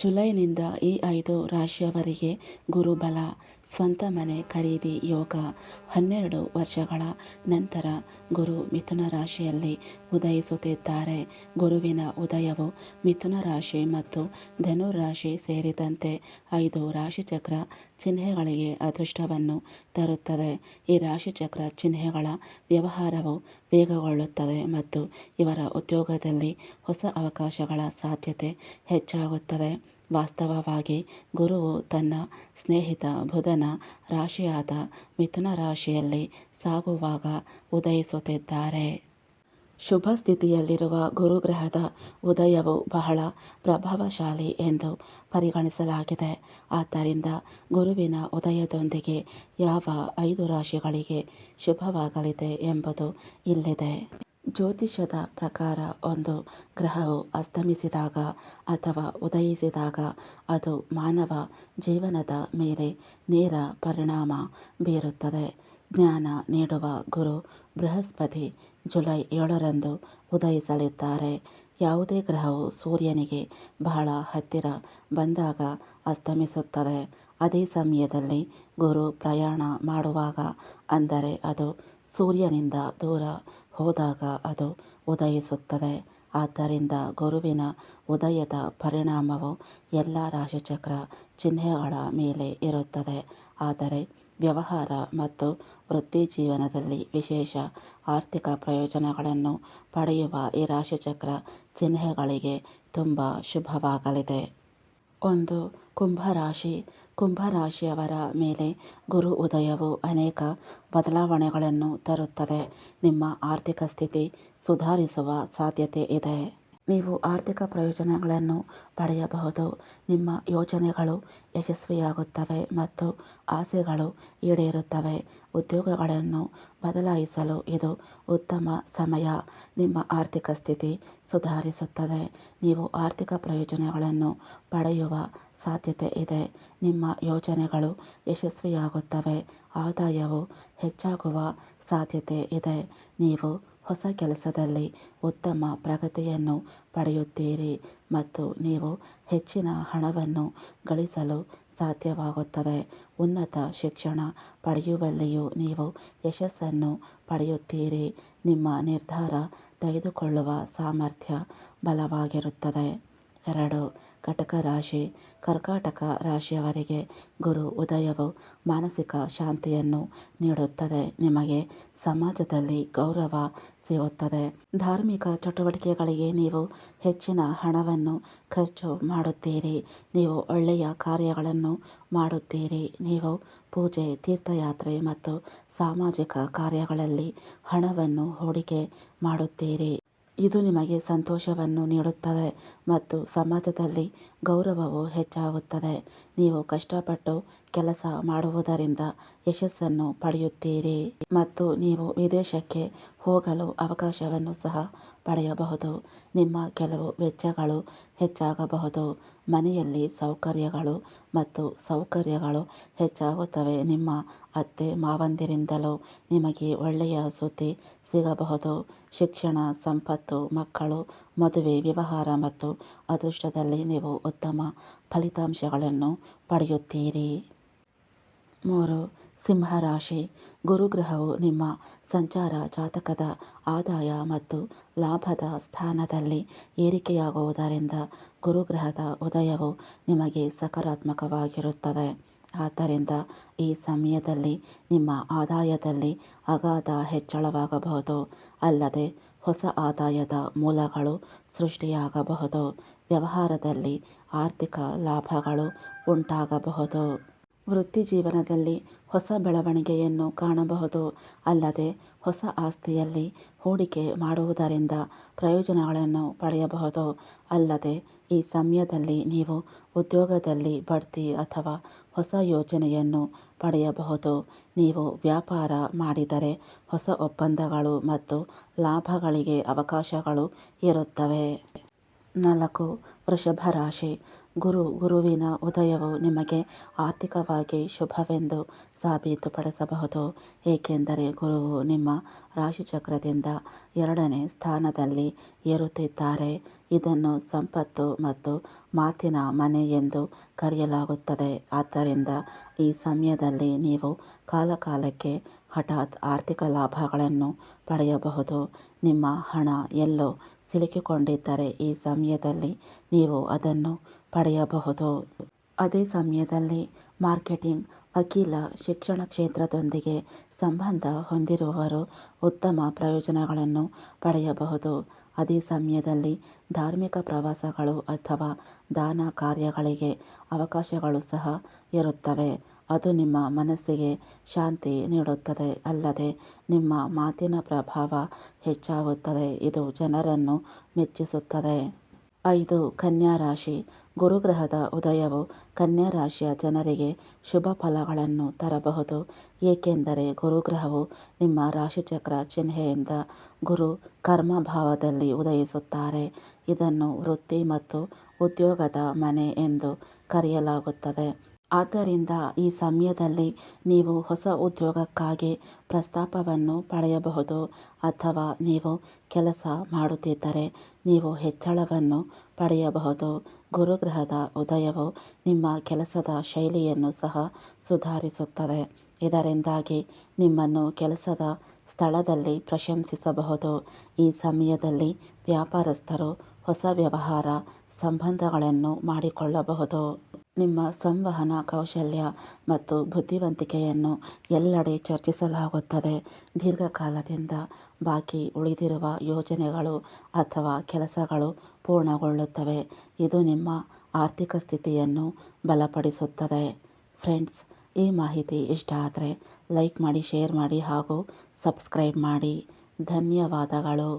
ಜುಲೈನಿಂದ ಈ ಐದು ರಾಶಿಯವರಿಗೆ ಗುರುಬಲ, ಸ್ವಂತ ಮನೆ ಖರೀದಿ ಯೋಗ, ಹನ್ನೆರಡು ವರ್ಷಗಳ ನಂತರ ಗುರು ಮಿಥುನ ರಾಶಿಯಲ್ಲಿ ಉದಯಿಸುತ್ತಿದ್ದಾರೆ. ಗುರುವಿನ ಉದಯವು ಮಿಥುನ ರಾಶಿ ಮತ್ತು ಧನು ರಾಶಿ ಸೇರಿದಂತೆ ಐದು ರಾಶಿಚಕ್ರ ಚಿಹ್ನೆಗಳಿಗೆ ಅದೃಷ್ಟವನ್ನು ತರುತ್ತದೆ. ಈ ರಾಶಿಚಕ್ರ ಚಿಹ್ನೆಗಳ ವ್ಯವಹಾರವು ವೇಗಗೊಳ್ಳುತ್ತದೆ ಮತ್ತು ಇವರ ಉದ್ಯೋಗದಲ್ಲಿ ಹೊಸ ಅವಕಾಶಗಳ ಸಾಧ್ಯತೆ ಹೆಚ್ಚಾಗುತ್ತದೆ. ವಾಸ್ತವವಾಗಿ ಗುರುವು ತನ್ನ ಸ್ನೇಹಿತ ಬುಧನ ರಾಶಿಯಾದ ಮಿಥುನ ರಾಶಿಯಲ್ಲಿ ಸಾಗುವಾಗ ಉದಯಿಸುತ್ತಿದ್ದಾರೆ. ಶುಭ ಸ್ಥಿತಿಯಲ್ಲಿರುವ ಗುರುಗ್ರಹದ ಉದಯವು ಬಹಳ ಪ್ರಭಾವಶಾಲಿ ಎಂದು ಪರಿಗಣಿಸಲಾಗಿದೆ. ಆದ್ದರಿಂದ ಗುರುವಿನ ಉದಯದೊಂದಿಗೆ ಯಾವ ಐದು ರಾಶಿಗಳಿಗೆ ಶುಭವಾಗಲಿದೆ ಎಂಬುದು ಇಲ್ಲಿದೆ. ಜ್ಯೋತಿಷ್ಯದ ಪ್ರಕಾರ ಒಂದು ಗ್ರಹವು ಅಸ್ತಮಿಸಿದಾಗ ಅಥವಾ ಉದಯಿಸಿದಾಗ ಅದು ಮಾನವ ಜೀವನದ ಮೇಲೆ ನೇರ ಪರಿಣಾಮ ಬೀರುತ್ತದೆ. ಜ್ಞಾನ ನೀಡುವ ಗುರು ಬೃಹಸ್ಪತಿ ಜುಲೈ ಏಳರಂದು ಉದಯಿಸಲಿದ್ದಾರೆ. ಯಾವುದೇ ಗ್ರಹವು ಸೂರ್ಯನಿಗೆ ಬಹಳ ಹತ್ತಿರ ಬಂದಾಗ ಅಸ್ತಮಿಸುತ್ತದೆ. ಅದೇ ಸಮಯದಲ್ಲಿ ಗುರು ಪ್ರಯಾಣ ಮಾಡುವಾಗ ಅಂದರೆ ಅದು ಸೂರ್ಯನಿಂದ ದೂರ ಹೋದಾಗ ಅದು ಉದಯಿಸುತ್ತದೆ. ಆದ್ದರಿಂದ ಗುರುವಿನ ಉದಯದ ಪರಿಣಾಮವು ಎಲ್ಲ ರಾಶಿಚಕ್ರ ಚಿಹ್ನೆಗಳ ಮೇಲೆ ಇರುತ್ತದೆ. ಆದರೆ ವ್ಯವಹಾರ ಮತ್ತು ವೃತ್ತಿಜೀವನದಲ್ಲಿ ವಿಶೇಷ ಆರ್ಥಿಕ ಪ್ರಯೋಜನಗಳನ್ನು ಪಡೆಯುವ ಈ ರಾಶಿಚಕ್ರ ಚಿಹ್ನೆಗಳಿಗೆ ತುಂಬ ಶುಭವಾಗಲಿದೆ. ಒಂದು, ಕುಂಭರಾಶಿ. ಕುಂಭರಾಶಿಯವರ ಮೇಲೆ ಗುರು ಉದಯವು ಅನೇಕ ಬದಲಾವಣೆಗಳನ್ನು ತರುತ್ತದೆ. ನಿಮ್ಮ ಆರ್ಥಿಕ ಸ್ಥಿತಿ ಸುಧಾರಿಸುವ ಸಾಧ್ಯತೆ ಇದೆ. ನೀವು ಆರ್ಥಿಕ ಪ್ರಯೋಜನಗಳನ್ನು ಪಡೆಯಬಹುದು. ನಿಮ್ಮ ಯೋಜನೆಗಳು ಯಶಸ್ವಿಯಾಗುತ್ತವೆ ಮತ್ತು ಆಸೆಗಳು ಈಡೇರುತ್ತವೆ. ಉದ್ಯೋಗಗಳನ್ನು ಬದಲಾಯಿಸಲು ಇದು ಉತ್ತಮ ಸಮಯ. ನಿಮ್ಮ ಆರ್ಥಿಕ ಸ್ಥಿತಿ ಸುಧಾರಿಸುತ್ತದೆ. ನೀವು ಆರ್ಥಿಕ ಪ್ರಯೋಜನಗಳನ್ನು ಪಡೆಯುವ ಸಾಧ್ಯತೆ ಇದೆ. ನಿಮ್ಮ ಯೋಜನೆಗಳು ಯಶಸ್ವಿಯಾಗುತ್ತವೆ. ಆದಾಯವು ಹೆಚ್ಚಾಗುವ ಸಾಧ್ಯತೆ ಇದೆ. ನೀವು ಹೊಸ ಕೆಲಸದಲ್ಲಿ ಉತ್ತಮ ಪ್ರಗತಿಯನ್ನು ಪಡೆಯುತ್ತೀರಿ ಮತ್ತು ನೀವು ಹೆಚ್ಚಿನ ಹಣವನ್ನು ಗಳಿಸಲು ಸಾಧ್ಯವಾಗುತ್ತದೆ. ಉನ್ನತ ಶಿಕ್ಷಣ ಪಡೆಯುವಲ್ಲಿಯೂ ನೀವು ಯಶಸ್ಸನ್ನು ಪಡೆಯುತ್ತೀರಿ. ನಿಮ್ಮ ನಿರ್ಧಾರ ತೆಗೆದುಕೊಳ್ಳುವ ಸಾಮರ್ಥ್ಯ ಬಲವಾಗಿರುತ್ತದೆ. ಎರಡು ಕಟಕ ರಾಶಿ, ಕರ್ಕಾಟಕ ರಾಶಿಯವರಿಗೆ ಗುರು ಉದಯವು ಮಾನಸಿಕ ಶಾಂತಿಯನ್ನು ನೀಡುತ್ತದೆ. ನಿಮಗೆ ಸಮಾಜದಲ್ಲಿ ಗೌರವ ಸಿಗುತ್ತದೆ. ಧಾರ್ಮಿಕ ಚಟುವಟಿಕೆಗಳಿಗೆ ನೀವು ಹೆಚ್ಚಿನ ಹಣವನ್ನು ಖರ್ಚು ಮಾಡುತ್ತೀರಿ. ನೀವು ಒಳ್ಳೆಯ ಕಾರ್ಯಗಳನ್ನು ಮಾಡುತ್ತೀರಿ. ನೀವು ಪೂಜೆ, ತೀರ್ಥಯಾತ್ರೆ ಮತ್ತು ಸಾಮಾಜಿಕ ಕಾರ್ಯಗಳಲ್ಲಿ ಹಣವನ್ನು ಹೂಡಿಕೆ ಮಾಡುತ್ತೀರಿ. ಇದು ನಿಮಗೆ ಸಂತೋಷವನ್ನು ನೀಡುತ್ತದೆ ಮತ್ತು ಸಮಾಜದಲ್ಲಿ ಗೌರವವು ಹೆಚ್ಚಾಗುತ್ತದೆ. ನೀವು ಕಷ್ಟಪಟ್ಟು ಕೆಲಸ ಮಾಡುವುದರಿಂದ ಯಶಸ್ಸನ್ನು ಪಡೆಯುತ್ತೀರಿ ಮತ್ತು ನೀವು ವಿದೇಶಕ್ಕೆ ಹೋಗಲು ಅವಕಾಶವನ್ನು ಸಹ ಪಡೆಯಬಹುದು. ನಿಮ್ಮ ಕೆಲವು ವೆಚ್ಚಗಳು ಹೆಚ್ಚಾಗಬಹುದು. ಮನೆಯಲ್ಲಿ ಸೌಕರ್ಯಗಳು ಮತ್ತು ಸೌಕರ್ಯಗಳು ಹೆಚ್ಚಾಗುತ್ತವೆ. ನಿಮ್ಮ ಅತ್ತೆ ಮಾವಂದಿರಿಂದಲೂ ನಿಮಗೆ ಒಳ್ಳೆಯ ಸುದ್ದಿ ಸಿಗಬಹುದು. ಶಿಕ್ಷಣ, ಸಂಪತ್ತು, ಮಕ್ಕಳು, ಮದುವೆ, ವ್ಯವಹಾರ ಮತ್ತು ಅದೃಷ್ಟದಲ್ಲಿ ನೀವು ಉತ್ತಮ ಫಲಿತಾಂಶಗಳನ್ನು ಪಡೆಯುತ್ತೀರಿ. ಮೂರು, ಸಿಂಹರಾಶಿ. ಗುರುಗ್ರಹವು ನಿಮ್ಮ ಸಂಚಾರ ಜಾತಕದ ಆದಾಯ ಮತ್ತು ಲಾಭದ ಸ್ಥಾನದಲ್ಲಿ ಏರಿಕೆಯಾಗುವುದರಿಂದ ಗುರುಗ್ರಹದ ಉದಯವು ನಿಮಗೆ ಸಕಾರಾತ್ಮಕವಾಗಿರುತ್ತದೆ. ಆದ್ದರಿಂದ ಈ ಸಮಯದಲ್ಲಿ, ನಿಮ್ಮ ಆದಾಯದಲ್ಲಿ ಅಗಾಧ ಹೆಚ್ಚಳವಾಗಬಹುದು. ಅಲ್ಲದೆ, ಹೊಸ ಆದಾಯದ ಮೂಲಗಳು ಸೃಷ್ಟಿಯಾಗಬಹುದು. ವ್ಯವಹಾರದಲ್ಲಿ ಆರ್ಥಿಕ ಲಾಭಗಳು ಉಂಟಾಗಬಹುದು. ವೃತ್ತಿಜೀವನದಲ್ಲಿ ಹೊಸ ಬೆಳವಣಿಗೆಯನ್ನು ಕಾಣಬಹುದು. ಅಲ್ಲದೆ ಹೊಸ ಆಸ್ತಿಯಲ್ಲಿ ಹೂಡಿಕೆ ಮಾಡುವುದರಿಂದ ಪ್ರಯೋಜನಗಳನ್ನು ಪಡೆಯಬಹುದು. ಅಲ್ಲದೆ ಈ ಸಮಯದಲ್ಲಿ ನೀವು ಉದ್ಯೋಗದಲ್ಲಿ ಬಡ್ತಿ ಅಥವಾ ಹೊಸ ಯೋಜನೆಯನ್ನು ಪಡೆಯಬಹುದು. ನೀವು ವ್ಯಾಪಾರ ಮಾಡಿದರೆ ಹೊಸ ಒಪ್ಪಂದಗಳು ಮತ್ತು ಲಾಭಗಳಿಗೆ ಅವಕಾಶಗಳು ಇರುತ್ತವೆ. ನಾಲ್ಕು, ವೃಷಭ ರಾಶಿ. ಗುರು, ಗುರುವಿನ ಉದಯವು ನಿಮಗೆ ಆರ್ಥಿಕವಾಗಿ ಶುಭವೆಂದು ಸಾಬೀತುಪಡಿಸಬಹುದು ಏಕೆಂದರೆ ಗುರುವು ನಿಮ್ಮ ರಾಶಿಚಕ್ರದಿಂದ ಎರಡನೇ ಸ್ಥಾನದಲ್ಲಿ ಏರುತ್ತಿದ್ದಾರೆ. ಇದನ್ನು ಸಂಪತ್ತು ಮತ್ತು ಮಾತಿನ ಮನೆ ಎಂದು ಕರೆಯಲಾಗುತ್ತದೆ. ಆದ್ದರಿಂದ ಈ ಸಮಯದಲ್ಲಿ ನೀವು ಕಾಲಕಾಲಕ್ಕೆ ಹಠಾತ್ ಆರ್ಥಿಕ ಲಾಭಗಳನ್ನು ಪಡೆಯಬಹುದು. ನಿಮ್ಮ ಹಣ ಎಲ್ಲೋ ಸಿಲುಕಿಕೊಂಡಿದ್ದರೆ ಈ ಸಮಯದಲ್ಲಿ ನೀವು ಅದನ್ನು ಪಡೆಯಬಹುದು? ಅದೇ ಸಮಯದಲ್ಲಿ ಮಾರ್ಕೆಟಿಂಗ್ ವಕೀಲ ಶಿಕ್ಷಣ ಕ್ಷೇತ್ರದೊಂದಿಗೆ ಸಂಬಂಧ ಹೊಂದಿರುವವರು ಉತ್ತಮ ಪ್ರಯೋಜನಗಳನ್ನು ಪಡೆಯಬಹುದು. ಅದೇ ಸಮಯದಲ್ಲಿ ಧಾರ್ಮಿಕ ಪ್ರವಾಸಗಳು ಅಥವಾ ದಾನ ಕಾರ್ಯಗಳಿಗೆ ಅವಕಾಶಗಳು ಸಹ ಇರುತ್ತವೆ. ಅದು ನಿಮ್ಮ ಮನಸ್ಸಿಗೆ ಶಾಂತಿ ನೀಡುತ್ತದೆ. ಅಲ್ಲದೆ ನಿಮ್ಮ ಮಾತಿನ ಪ್ರಭಾವ ಹೆಚ್ಚಾಗುತ್ತದೆ. ಇದು ಜನರನ್ನು ಮೆಚ್ಚಿಸುತ್ತದೆ. ಐದು ಕನ್ಯಾ ರಾಶಿ ಗುರುಗ್ರಹದ ಉದಯವು ಕನ್ಯಾ ರಾಶಿಯ ಜನರಿಗೆ ಶುಭ ಫಲಗಳನ್ನು ತರಬಹುದು. ಏಕೆಂದರೆ ಗುರುಗ್ರಹವು ನಿಮ್ಮ ರಾಶಿಚಕ್ರ ಚಿಹ್ನೆಯಿಂದ ಗುರು ಕರ್ಮಭಾವದಲ್ಲಿ ಉದಯಿಸುತ್ತಾರೆ. ಇದನ್ನು ವೃತ್ತಿ ಮತ್ತು ಉದ್ಯೋಗದ ಮನೆ ಎಂದು ಕರೆಯಲಾಗುತ್ತದೆ. ಆದ್ದರಿಂದ ಈ ಸಮಯದಲ್ಲಿ ನೀವು ಹೊಸ ಉದ್ಯೋಗಕ್ಕಾಗಿ ಪ್ರಸ್ತಾಪವನ್ನು ಪಡೆಯಬಹುದು ಅಥವಾ ನೀವು ಕೆಲಸ ಮಾಡುತ್ತಿದ್ದರೆ ನೀವು ಹೆಚ್ಚಳವನ್ನು ಪಡೆಯಬಹುದು. ಗುರುಗ್ರಹದ ಉದಯವು ನಿಮ್ಮ ಕೆಲಸದ ಶೈಲಿಯನ್ನು ಸಹ ಸುಧಾರಿಸುತ್ತದೆ. ಇದರಿಂದಾಗಿ ನಿಮ್ಮನ್ನು ಕೆಲಸದ ಸ್ಥಳದಲ್ಲಿ ಪ್ರಶಂಸಿಸಬಹುದು. ಈ ಸಮಯದಲ್ಲಿ ವ್ಯಾಪಾರಸ್ಥರು ಹೊಸ ವ್ಯವಹಾರ ಸಂಬಂಧಗಳನ್ನು ಮಾಡಿಕೊಳ್ಳಬಹುದು. ನಿಮ್ಮ ಸಂವಹನ ಕೌಶಲ್ಯ ಮತ್ತು ಬುದ್ಧಿವಂತಿಕೆಯನ್ನು ಎಲ್ಲೆಡೆ ಚರ್ಚಿಸಲಾಗುತ್ತದೆ. ದೀರ್ಘಕಾಲದಿಂದ ಬಾಕಿ ಉಳಿದಿರುವ ಯೋಜನೆಗಳು ಅಥವಾ ಕೆಲಸಗಳು ಪೂರ್ಣಗೊಳ್ಳುತ್ತವೆ. ಇದು ನಿಮ್ಮ ಆರ್ಥಿಕ ಸ್ಥಿತಿಯನ್ನು ಬಲಪಡಿಸುತ್ತದೆ. ಫ್ರೆಂಡ್ಸ್, ಈ ಮಾಹಿತಿ ಇಷ್ಟ ಆದರೆ ಲೈಕ್ ಮಾಡಿ, ಶೇರ್ ಮಾಡಿ ಹಾಗೂ ಸಬ್ಸ್ಕ್ರೈಬ್ ಮಾಡಿ. ಧನ್ಯವಾದಗಳು.